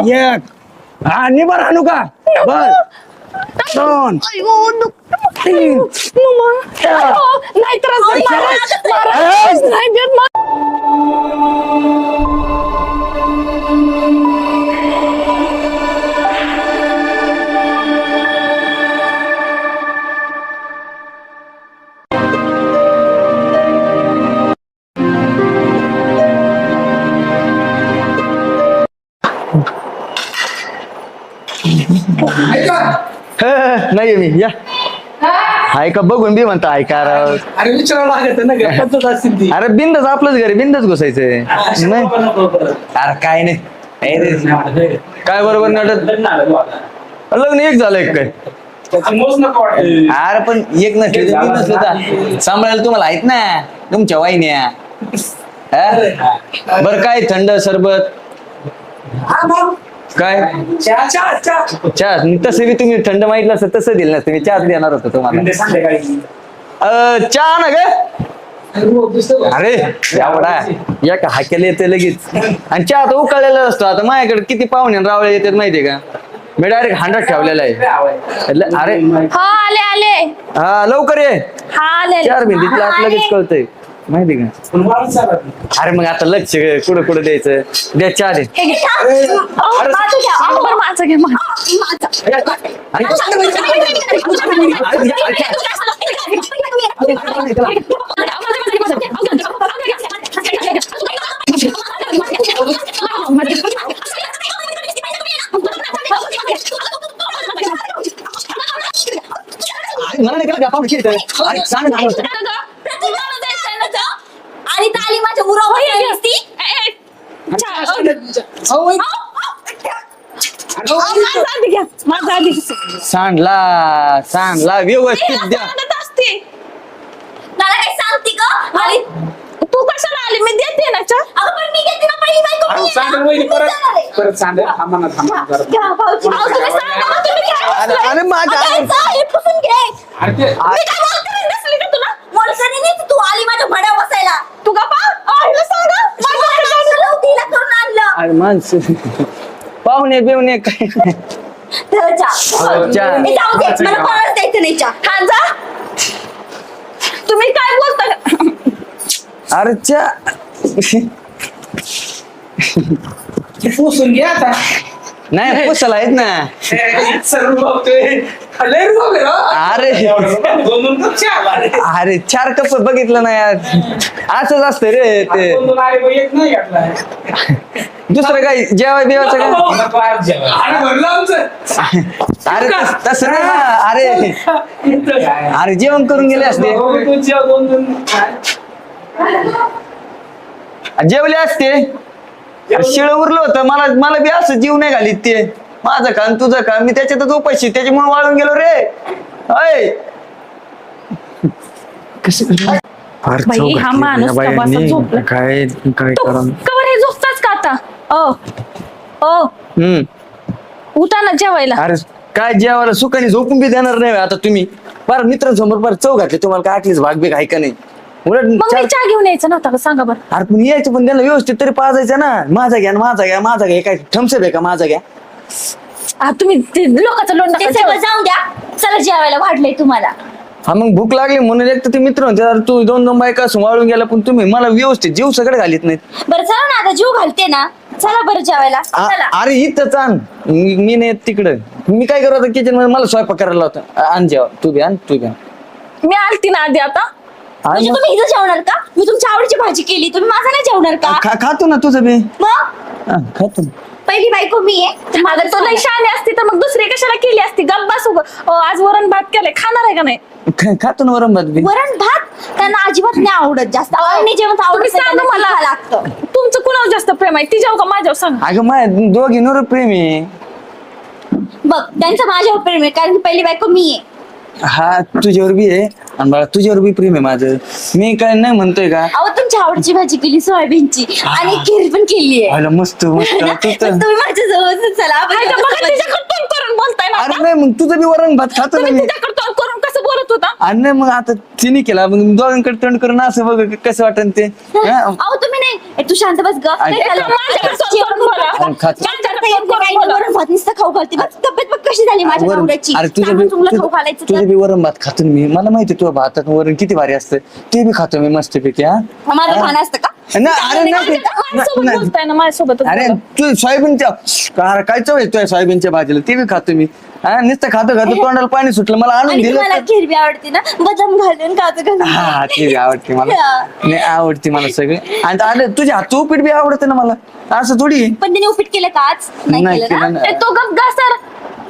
एक. हा निबर आणू का? बर. दोन. तीन. नाही. महाराज, नाही महाराज. नाही मी या हाय का बघून बी म्हणता ऐका राव. अरे विचारावं लागत ना ती अरे बिंदच आपलंच घरी बिंदच घुसायचंय नाही नको, नको, नको. अरे काय नाही नाही रे. काय बरोबर नाटक लग्न आलं आता. लग्न एक काय त्याची मोज नको वाटत. अरे पण एक नसले तर तीन नसले तर सांभाळायला तुम्हाला आहेत ना तुमच्या वाहिन्या हा? बरं काय थंड सरबत हा, भाऊ. काय? चहा चहा चहा. चहा. मी तसं बी तुम्ही थंड माहितलं असतं तसं दिलं नसतं. मी चहाच देणार होतो तुम्हाला. अं, चहा ना ग? अरे का? अरे एवढा. या का हाकेला येते लगेच? आणि चहा तर उकळलेला असतो. आता माझ्याकडे किती पाहुणे आणि रावळे येतात माहितीये का? मी डायरेक्ट हांडा ठेवलेला आहे. ल- अरे. हा आले आले. हा लवकर ये. हा आले चार हा, आत लगेच. कळतंय. माहिती का पण वाढत चालत नाही. अरे मग आता लक्ष कुठं कुठं द्यायचं द्या चहा दे हे घे. अहो, माझं घ्या अहो, बरं माझं घ्या मा- मला नाही का पाहुणे किती आहेत? अरे सांग ना. आणि तालीमाच्या उरावर असती अहो, वै- अहो, माझं माझं आधी सांडला सांडला व्यवस्थित द्या असते मला काय सांगते का आणि तू कशाला आली मी देते ना चहा अगं पण मी घेते ना पहिली बायको अहो, मी आहे सांगा ना. वहिनी मी परत जाणार आहे. परत सांगा थांबा ना थांबा ना जरा. घ्या, भाऊजी. अहो, तुम्ही सांगा ना, तुम्ही काय अरे बसलाय? अरे माझ्या अगं, याचं हे पुसून घे. अरे ते मी काय बोलते नसली का तुला मोलकरी नाही तू आली माझ्या भड्या बसायला तू का पा आईला सांगा माझं आणलं, तिला करून आणलं अरे माणसं. पाहुणे बिवणे काय धर चहा. अहो, चहा. जाऊ दे. मला कोणालाच द्यायचं नाही. चहा हा जा. तुम्ही काय बोलता? अरे ती पुसून घ्या आता. नाही पुसायला आहेत ना ए, सर्व बघतोय. लय रुबाब आहे राव. अरे. कप चहा आला. अरे चार कप बघितलं ना यार असंच असतं रे ते. दोन-दोन आले बघ, एक नाही घातला. दुसरं काय? जेवाय बिवायचं काय. अरे भरलं आमचं. अरे तस- तसं नाही ना. अरे? अरे जेवण करून गेले असते. जेव? जेवले असते. शिळ उरलं होतं. मला मला बी असं जीव नाही घालीत ते. माझं का आणि तुझं का मी त्याच्यातच उपाशी त्याच्यामुळे वाळून गेलो रे. अय बाई, हा माणूस झोपला. काय काय तू करा? कवर हे झोपताच का आता? ओ ओ. हम्म. उठा ना जेवायला. अरे काय जेवायला सुखाने झोपून बी देणार नाही आता तुम्ही. फार मित्रांसमोर फार चव घातली तुम्हाला काय आखलीच भाग बी आहे का नाही? उलट मग मी चार- चहा घेऊन यायचं नव्हता का? सांगा बरं. अरे पण यायचं पण त्यांना व्यवस्थित तरी पाजायचं ना. माझा घ्या न माझा घ्या माझा घ्या. हे काय थम्सअप आहे का? माझा घ्या. आ, तुम्ही ते लोकांचं लोण ते नका सगळं जेवा. जाऊन द्या. चला जेवायला वाढलंय तुम्हाला. हा मग भूक लागली म्हणून एक तर ते मित्र म्हणते "अरे तू दोन दोन बायका वाळून गेला पण तुम्ही मला व्यवस्थित जीव सगळे घालीत नाहीत. बरं चला ना आता जीव घालते ना. चला बरं जेवायला. आ- अरे इथंच आण मी मी नाही तिकडं. मी काय करत किचनमध्ये? मला स्वयंपाक करायला होता आण जेवा. तू आण तू आण. मी आलती ना आधी आता. म्हणजे. तुम्ही इथं जेवणार का? मी तुमच्या आवडीची भाजी केली. तुम्ही माझा नाही जेवणार का? खातो ना तुझं बी. मग? हा, खातो ना. पहिली बायको मी आहे. तो लई शहाणी असती तर मग दुसरी कशाला केली असती? गप बसू ग. ओ, आज वरण भात केलंय. खाणार आहे का नाही? खा- खातो ना वरम भात बी. वरण भात? त्यांना अजिबात नाही आवडत जास्त. आवडणे जेवण तुम्ही आवडत सांगा मला. लागतं. तुमचं कुणावर जास्त प्रेम आहे? तिच्यावर का माझ्यावर? सांगा. अगं माय दोघींवर प्रेम आहे. बघ त्यांचं माझ्यावर प्रेम आहे कारण की पहिली बायको मी आहे. हा तुझ्यावर बी आहे. आणि बाळा तुझ्यावर बी प्रेम आहे माझं. मी काय नाही म्हणतोय का? अहो तुमच्या आवडीची भाजी केली सोयाबीनची. आणि खीर पण केली आहे आलं मस्त मस्त. तू तर तुम्ही माझ्या जवळ चला आपण बोलताय ना अरे. नाही मग तुझं बी वरण भात खातो ना तुम्ही मी. तिच्याकडे तोंड करून कसं बोलत होता? आणि नाही मग आता तिने केला. मग दोघांकडे तोंड करून असं बघ कसं वाटन ते. हा? अहो तुम्ही नाही. ए, तू शांत बस ग. जेवण खातो. काही भात नुसतं खाऊ घालते. बघ तब्येत बघ कशी झाली माझ्या वरण- नवऱ्याची. अरे तुझं त्यामुळे बी तुला खाऊ तुझं- घालायचं तुझं तर. बी वरण भात खातो ना मी. मला माहिती तुझ्या भातात वरण किती भारी असतं. ते बी खातो मी मस्तपैकी हा? माझं खाणं असतं का? ना अरे नाही ते- नाही- अरे. तू सोयाबीनच्या काय चव येतोय सोयाबीनच्या भाजीला? ते बी खातो मी. हा नुसतं खातो खातो तोंडाला पाणी सुटलं मला आणून आणि दिलं तुम्हाला आवडते ना? बदाम घालून काजू घालून हा ते बी आवडते मला. हा. नाही आवडते मला सगळे. आणि अरे तुझ्या हातचं उपीट बी आवडते ना मला. असं थोडी. आहे. पण तिने उपीट केलं का आज? नाही नाही केलं केलं ना. ना. ए, तो गप गा सर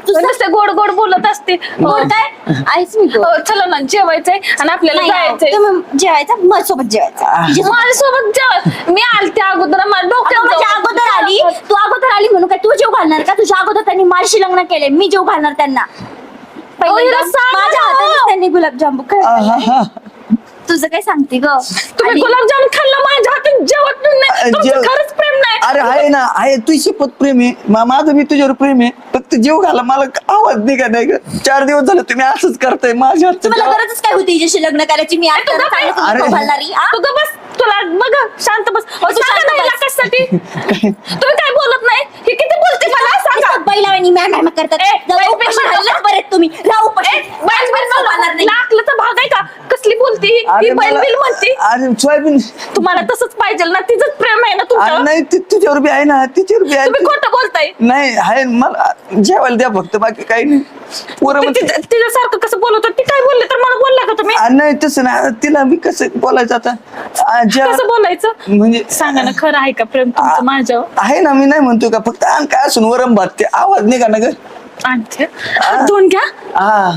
तू नुसते गोड गोड बोलत असते. गोड काय? आईच मी गोड. हो, चलो ना जेवायचंय आणि आपल्याला नाही, जायचंय. तुम्ही जेवायचं मग सोबत जेवायचं. जे माझ्यासोबत जेवाय मी आलते अगोदर माझ्या डोक्यात माझ्या जाऊन- अगोदर आली तू अगोदर आली म्हणून काय तू जेव घालणार का? तुझ्या अगोदर त्यांनी माझी लग्न केले मी जेव घालणार त्यांना. पहिल्यांदा हिला सांग ना. माझ्या हाताने त्यांनी गुलाबजाम आहा. तुझं काय सांगते ग? तुम्ही गुलाबजाम खाल्ला माझ्या हातून जेवत नाही. तुमचं जेव- खरंच प्रेम नाही. अरे आहे ना आहे. तुझी शपथ प्रेम आहे. मा- माझं बी तुझ्यावर प्रेम आहे. फक्त जीव घाला. मला आवाज नाही ग. चार दिवस झाले तुम्ही असंच करताय माझ्या हातचं तुम्हाला जेवण. गरजच काय होती हिच्याशी लग्न करायची? मी. चांगलं अरे. तू बस. तुला बघ शांत बस. अहो, तू शांत. कशासाठी तुम्ही काय बोलत नाही? हे किती बोलते नुसतं बैलावानी मॅम मॅम करतात जाऊ उपाशी राहिलेच बरे तुम्ही. राहू उपाशी. बैल- बैल- खाऊ घालणार नाही. लाकलं भाग आहे का? कसली बोलती ही? ती बैल बिल म्हणती. अरे सोयाबीन तुम्हाला तसंच पाहिजे ना तिचंच प्रेम आहे ना तुमचं? नाही ती तुझ्यावर बी आहे ना तिच्यावर बी तुम्ही आहे खोटं बोलताय. नाही आहे मला जेवायला द्या फक्त बाकी काही नाही. पोरं म्हणते- तिच्यासारखं कसं बोलत होती? ती काय बोलले? तर मला बोलला का तुम्ही? नाही तसं नाही. तिला मी कसं बोलायचं आता? कसं बोलायचं? म्हणजे सांगा ना खरं आहे का प्रेम तुमचं माझ्यावर? आहे ना मी नाही म्हणतो का? फक्त काय असून वरम भात ते आवाज निघा ना ग आणते धुवून घ्या. हा.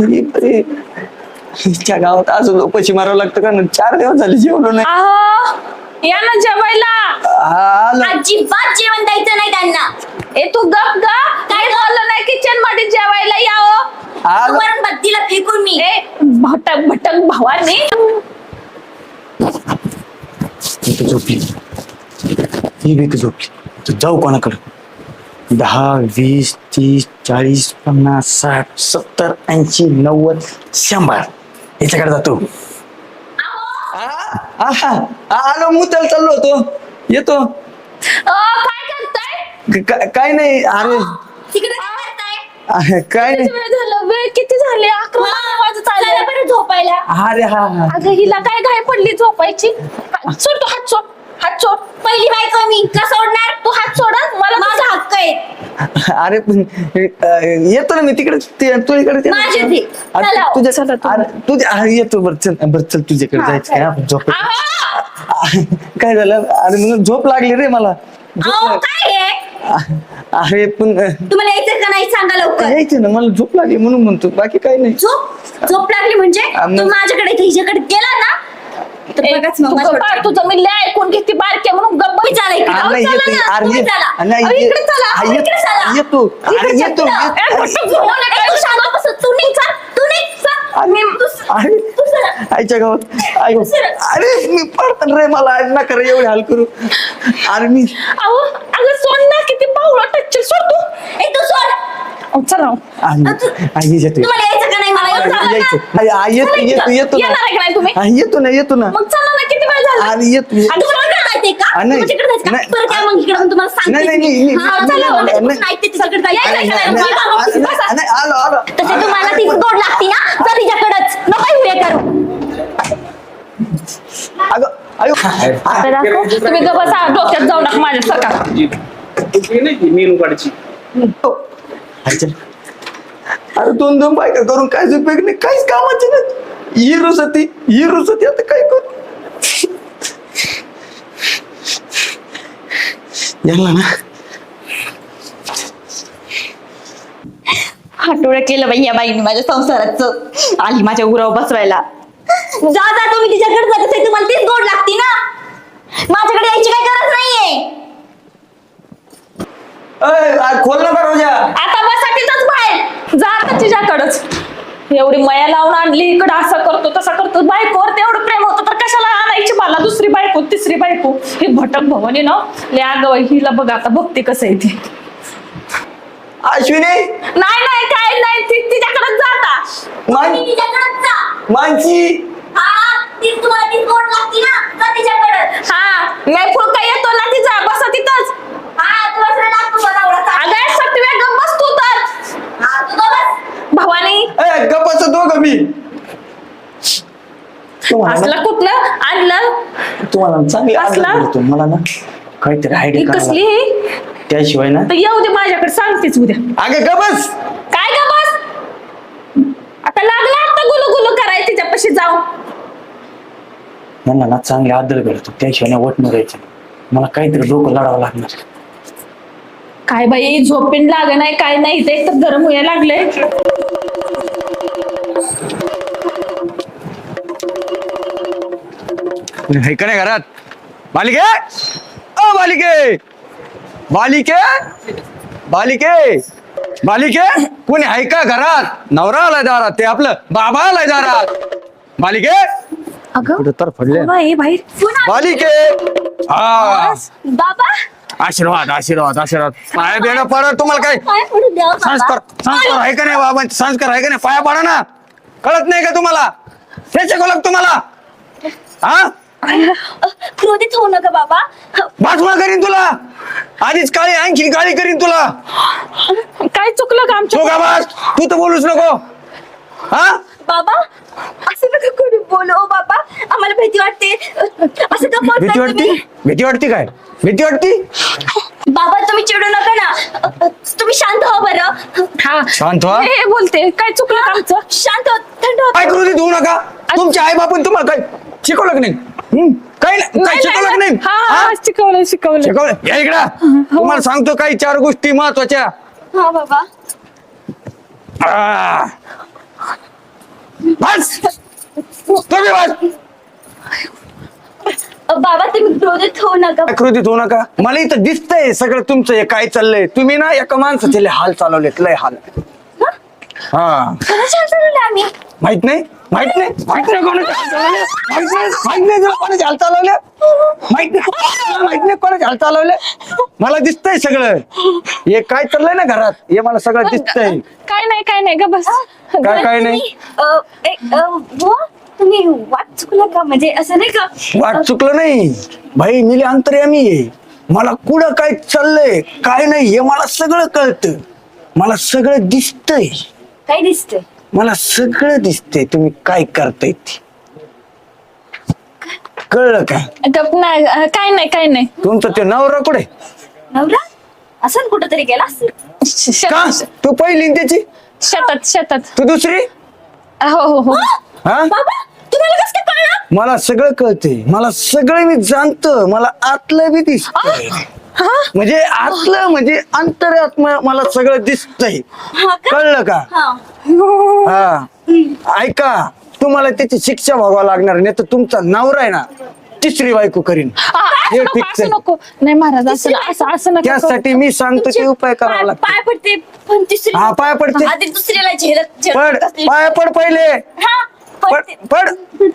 हे गावात अजून उपाशी मारावं लागतं का ना चार दिवस झाले जेवलो नाही. आहो या ना जेवायला. हा, आलं. अजिबात जेवण द्यायचं नाही त्यांना. ए तू गप गा. काय बोललं नाही किचनमध्ये जेवायला? यावं आलं. वरण भात दिला फेकून मी. ए भटक भटक भावाने. इथं झोपली ही बी इथं झोपली. तर जाऊ कोणाकडं? दहा वीस तीस चाळीस पन्नास साठ सत्तर ऐंशी नव्वद शंभर. याच्याकडे जातो आलो मुताला चाललो होतो. येतो. काय करताय? क- का- काय नाही अरे. तिकडे काय करताय? काय नाही. किती वेळ झालं? वेळ किती झाले? अकरा बारा वाजत चला आले बरं झोपायला. अरे हा हा. अगं हिला काय घाय पडली झोपायची? हात सोड तू हात सोड. हात सोड. पहिली बायको मी. का सोडणार? तू हात सोड हं. मला माझा हक्क आहे. अरे पण अ, येतो ना मी तिकडे. ते- तू इकडे ते- माझे ते. अरे, चला, तुझ्या चला तुम्ही. अरे, तुझ्या अरे, येतो बरं चल बरं चल तुझ्याकडे हा, जायचं काय? आपण झोप! काय झालं? अरे मग झोप लागली रे मला. झोप अहो लाग- काय आहे अरे पण अ, तुम्हाला यायचं का नाही? सांगा लवकर. यायचं ना मला झोप लागली म्हणून म्हणतो. बाकी काही नाही. झोप? झोप लागली म्हणजे? तू माझ्याकडे हिच्याकडे गेला ना तर ए, बघाच मग तू माझ्यावर गप्प आहे, तुझं मी लय ऐकून घेते बारके म्हणून गप्प चला इकडे. अहो, अरे, चला येतो, ना, अरे, तुम्ही ये- चला. अरे, अहो, ये- इकडे चला, अहो, अरे, इकडे चला. येतो अरे, इकडे येतो चला. येतो. ए, भटक जाऊ नका, ए, तू तू शांत बस. तू निघ चल. तू निघ चल. अरे, तू- अरे, तू चला. आईच्या गावात आई दुसरं. अरे मी पडतो रे मला आज नका रे एवढे हाल करू अरे मी अहो अगं सोड ना किती बावळा टच्चल सोड तू ए, तू सोड. अहो, चला आई आई तुम्हाला यायचं यायचं. येतो ना. येतो ना येतो ना. मग चला ना किती वेळ झाला? अरे येतो हा, आलो आलो तसे तुम्हाला ती गोड लागती ना? तर तिच्याकडच. नको हे करू. अगं अयो. आता दाखव. तुम्ही गबस डोक्यात जाऊ नका माझ्या सकाळ मेनू काढची. अरे दोन दोन बायका करून काहीच उपयोग नाही काहीच कामाचे नाही ही रुसती ही रुसती आता काय करू? यांना ना. हाटोळं केलं बाई या बाईने माझ्या संसाराचं. आली माझ्या उराव बसवायला. जा जा तुम्ही तिच्याकडे जात असेल तुम्हाला तीच गोड लागती ना. माझ्याकडे यायची काही गरज नाहीये. अय, आ, खोल ना दरवाजा आता बसा तिथंच बाहेर जा आता तिच्याकडच. एवढी मया लावून आणली इकडं असं करतो तसं करतो. बायकोवर तेवढं प्रेम होतं तर कशाला आणायची मला? दुसरी बायको तिसरी बायको. ही भटक भवानी ना अगं हिला बघ आता बघते कसं आहे ती. अश्विनी? नाही नाही काय नाही ती तिच्याकडेच जाता मान तुम्ही तिच्याकडेच जा. मानसी? हा तीच तुम्हाला तीच गोड लागती ना. जा तिच्याकडे. हा नाही फुलका येतो ना तिचा बसा तिथंच. दोघं असला कुठला? आणला तुम्हाला चांगली असला? आदर करतो. ना काहीतरी कसली त्याशिवाय ना तर येऊ दे माझ्याकडे सांगतेच उद्या. अगं गबस काय का आता लागला आता गुलू गुलू करायची तिच्यापाशी जाऊ. यांना ना चांगले आदर करतो त्याशिवाय ना वटणं राहायचं मला काहीतरी लोक लढावं लागणार. काय बाई झोपेन लाग नाही काय नाही इथे एक तर गरम व्हायला लागलंय. हे का नाही घरात? बालिके? अ बालिके! बालिके? बालिके? बालिके? कोणी आहे का घरात? नवरा आलाय दारात ते आपलं बाबा आलाय दारात. बालिके? अगं कुठं तर पडले बाई बाई बालिके! हा. बाबा? आशीर्वाद आशीर्वाद आशीर्वाद. पाया देणं परत तुम्हाला काय? काय पडू द्या हो, संस्कार संस्कार आहे का नाही बाबा? संस्कार आहे का नाही? पाया पडा ना. कळत नाही का तुम्हाला? हे शिकवलं का तुम्हाला? हा? क्रोधित होऊ नका बाबा. भाषण करीन तुला. आधीच काळी आणखी काळी करीन तुला. काय चुकलं का आमच्या तू का बस. तू तर बोलूच नको. हा? बाबा असं नका कोणी बोलू. ओ बाबा आम्हाला भीती वाटते. असं का बोलताय भीती वाटती? तुम्ही? भीती वाटती काय? भीती वाटती? बाबा तुम्ही चिडू नका ना. तुम्ही शांत व्हा बरं. हा. शांत व्हा. हे हे बोलते. काय चुकलं का आमचं? शांत व्हा, थंड व्हा. काय करू दे होऊ नका. तुमचे आई बापून तुम्हाला काय शिकवलं की नाही? हं? काय नाही. काय नाही, शिकवलं की नाही, नाही? हा हा? हा, शिकवलं शिकवलं. शिकवलं. या इकडं. तुम्हाला सांगतो काही चार गोष्टी महत्त्वाच्या. हा बाबा. आ. बस! तुम्ही बस! अ, बाबा तुम्ही क्रोधित होऊ नका. कृतीत होऊ नका? मला इथं दिसतंय सगळं तुमचं हे काय चाललंय? तुम्ही ना एका माणसाचे लय हाल चालवलेत लय हाल. हा? आम्ही? माहीत नाही? माहीत नाही? माहीत नाही कोणाचे हाल चालवले? माहीत नाही? माहीत नाही तुला कोणाचे हाल चालवले? माहीत नाही? तुला माहीत नाही कोणाचे हाल चालवले? मला दिसतंय सगळं. हे काय चाललंय ना घरात? हे मला सगळं दिसतंय. काय नाही काय नाही ग बस. काय काय नाही. अ, ए, अ, बुवा, तुम्ही वाट चुकला का? म्हणजे असं नाही का? वाट चुकलं नाही. भाई मिले अंतर्यामी आहे. मला कुठं काय चाललंय काय नाही हे मला सगळं कळतं. मला सगळं दिसतंय. काय दिसतंय? मला सगळं दिसतंय. तुम्ही काय करताय ते? कळलं का? गप नाही अं, काय नाही काय नाही. तुमचं ते नवरा कुठे? नवरा? असं कुठं तरी गेला असेल. श- का? शेतात तू पहिली न त्याची? शेतात शेतात. तू दुसरी? हो हो हो. हा? बाबा तुम्हाला कसं काय कळलं? मला सगळं कळतंय मला सगळं मी जाणतं. मला आतलं बी दिसतंय. हा? म्हणजे आतलं म्हणजे अंतरात्मा मला सगळं दिसतंय. हा का? कळलं का? हा. हा. ऐका तुम्हाला त्याची शिक्षा भोगावं लागणार नाही तर तुमचा नवरा आहे ना तिसरी बायको करीन. आ, हे असं नको, fix असं आहे. नको. नाही महाराज असं असं असं नका. करू. त्यासाठी मी सांगतो ते उपाय करावा पाय लागतो. पाय पडते पण हा पाय पडते. आधी दुसरीला झेलत पड झेलत पाय पड पहिले. हा पड पडते. पड.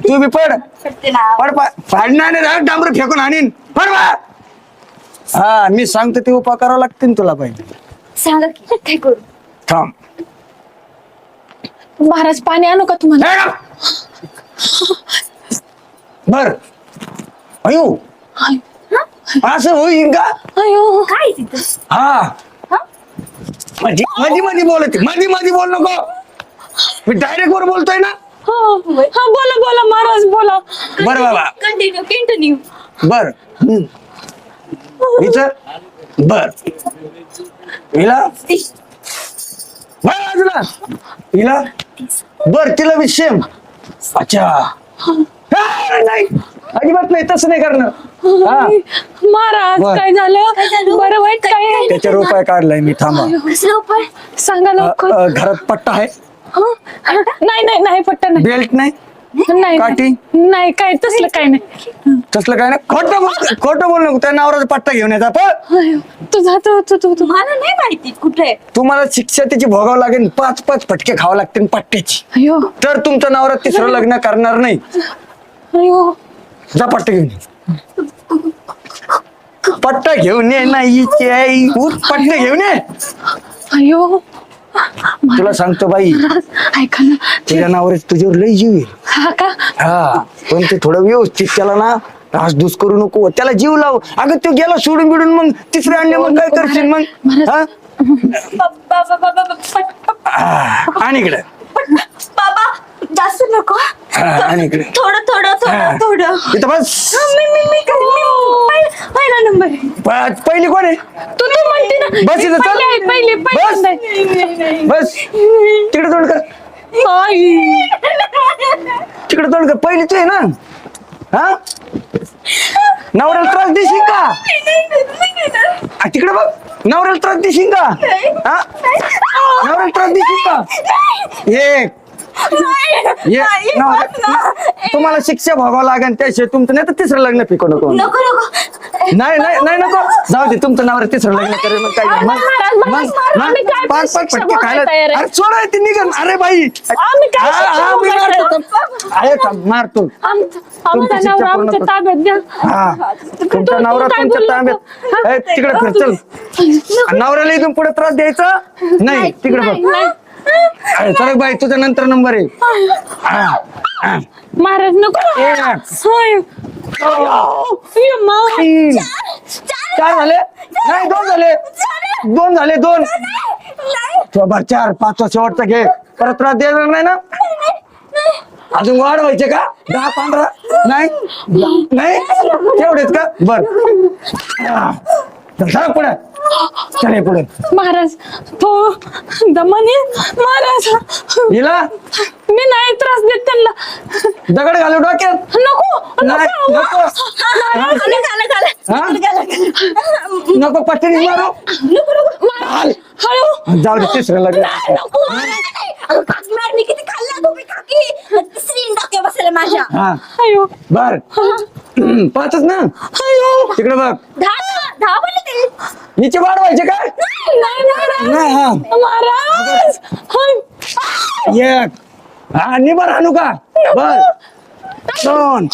तू बी पड. पडते ना. पड पाय पाडणार नाही राग डांबर फेकून आणीन. पड बा. हा मी सांगतो ते उपाय करावा लागतील तुला पाहिजे सांगा की. काय करू? थांब. महाराज पाणी आणू का तुम्हाला. बर. अयो. असं होईन का? अयो. काय तिथं? हा. मधी मधी मधी बोलत मधी मधी बोल नको. मी डायरेक्ट वर बोलतोय ना? हो हा बोला बोला महाराज बोला. बर बाबा. कंटिन्यू कंटिन्यू बर. हिचं बर. हिला? बर बाजूला हिला? बर तिला सेम अच्छा. हा, नाही. अजिबात नाही तसं नाही करणं हा. महाराज बर. काय झालं? बरं वाईट काय त्याच्यावर उपाय काढलाय मी थांबा. कसला उपाय? सांगा अ, लवकर अ, घरात पट्टा आहे? हं? नाही नाही नाही पट्टा नाही. बेल्ट नाही? नाही काठी? नाही काय तसलं काय नाही. तसलं काय नाही? खोटं बोल खोटं बोल नको त्या नावराचा पट्टा घेऊन येतात अयो, तू जातो तू तू तू मला नाही माहिती कुठे. तुम्हाला शिक्षा त्याची भोगावं लागेल पाच पाच फटके खावं लागतील पट्ट्याची. अयो. तर तुमचं नवरा तिसरं लग्न करणार नाही. अयो. जा पट्टा घेऊन ये. पट्टा घेऊन ये नाही पट्टे घेऊन ये. अयो. तुला सांगतो बाई ऐका ना तुझ्या नावावर तुझ्यावर लय जीव येईल हा का? हा पण ते थोडं व्यवस्थित त्याला ना रासदूस करू नको. त्याला जीव लाव. अगं तो गेला सोडून बिडून मग तिसरे आणले मग काय करशील मग? हा? बाबा बाबा बाबा पट- पट- आ, आणि इकडे. बाबा जास्त नको. हा, आणि इकडे. थोडं इथं बस. हा, मी मी मी पहिला- नंबर प- पहिली कोण आहे? तू तू म्हणते ना. बस इथं चल. पहिली बस. पहिली बस. तिकडे तोंड कर. तिकडे तोंड कर. पहिली तू आहे ना? हा? नवऱ्याला त्रास देशील का? आ, तिकडे बघ. नवऱ्याला त्रास देशील का? हा? नवऱ्याला त्रास देशील का? एक ये नवरा- तुम्हाला शिक्षा भोगावं लागेल त्याशिवाय तुमचं नाही तर तिसरं लग्न पिको नको नको नको. नाही नाही नाही नको. जाऊ दे तुमचं नावर तिसरं लग्न करेल मग काय? मग महाराज, मग महाराज, मग आम्ही काय पाच पाच शिक्षा फटके खायला भोगायला तयार आहे? अरे सोडा ते निघन अरे बाई. आम्ही काय हा, शिक्षा हा, मी भोगायला मारतो आमचा तुमची शिक्षा नवरा पूर्ण आमच्या कर. ताब्यात द्या. हा. तू- तुमचा तू नवरा काय तुमच्या बोलला ताब्यात? ए, तिकडे फिर चल. नवऱ्याला इथून पुढे त्रास द्यायचा? नाही तिकडे बघ. नाही. अरे चल बाई तुझा नंतर नंबर आहे. हा, हा. महाराज नको. ना. होय. तीन चार झाले? नाही दोन झाले. दोन झाले दोन. बर चार पाचवा शेवटचा घे. परत त्रास देणार नाही ना? अजून वाढ व्हायचे का? दहा पंधरा? नाही? नाही. तेवढेच का? बर. चल पुढे. चल पुढे. महाराज तो दमनी महाराज. हिला? मी नाही त्रास देत त्यांना. दगड घालू डोक्यात? नको नाही नको. नको झालं झालं? झालं नको मारू हाल. हळू. जाऊ दे तिसरं लग्न नको मी किती खाल्ला तुम्ही काकी? तिसरी डोक्या बसले माझ्या. हा. अयो बर. पाचच ना? अयो तिकडे बघ. दहा बोलले ते हिचे काय नाही नाही हा महाराज हं. एक हा निबर आणू का बर दोन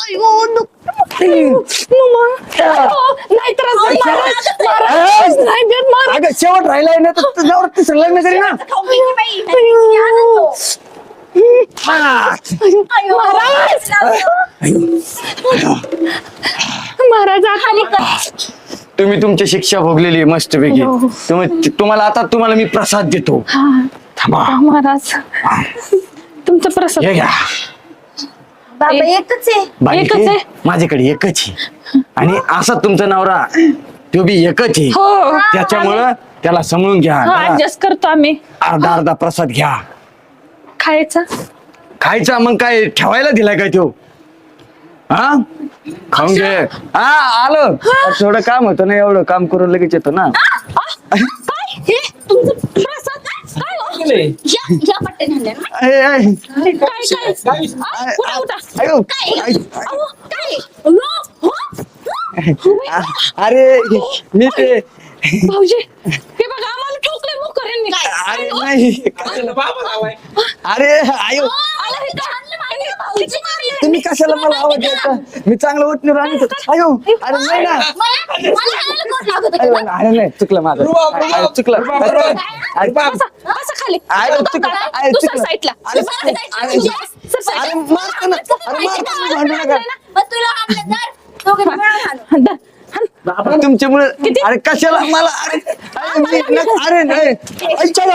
तीन मम्मा. अहो, नाही त्रास देत महाराज महाराज नाही देत महाराज अगं शेवट राहिलाय ना तर तुझ्यावर तिसरं लग्न करी ना खाऊ बाई. पाच. महाराज. महाराज तुम्ही तुमची शिक्षा भोगलेली आहे मस्तपैकी. तुम्ही तुम्हाला आता तुम्हाला मी प्रसाद देतो. थांबा. महाराज. तुमचं प्रसाद हे घ्या. बाबा एकच आहे. बालिके, एकच आहे. माझ्याकडे एकच आहे. आणि असा तुमचा नवरा तो बी एकच आहे. हो. त्याच्यामुळं त्याला समजून घ्या. जरा ऍडजस्ट करतो आम्ही. अर्धा अर्धा प्रसाद घ्या. खायचा? खायचा मग काय ठेवायला दिलाय काय तो? हा? खाऊन घे. हा आलं. थोडं काम होतं ना एवढं काम करून लगेच येतो ना. काय हे तुमचं प्रसाद काय हो? या या पट्ट्या झाल्या ना. ऐ, ऐ, काय काय? आ, उठा, उठा. आयो, काय? ऐ, अहो, काय? अयो, हो? अरे मी ते भाऊजी अरे नाही. कशाला- अरे आयो आला हे का? आणि भाऊजी मारले. तुम्ही कशाला मला आवाज द्यायचा मी चांगलं उठणं आणि आयो अरे नाही ना. मला मला खायला कोण लागत होतं? अरे? नाही नाही, चुकलं माझं. अरे, चुकलं. अरे, बसा बसा खाली. अरे, चुकलं. अरे, दुसऱ्या चुकलं. साईडला अरे, दुसऱ्या साईडला. अरे, दुसऱ्या साईडला. अरे मारतो ना. अरे मारतो ना भांडू नका. मग तुला दोघे मिळून. दा- हं. तुमच्यामुळे अरे कशाला मला अरे अरे मी न- अरे नाही आईच्या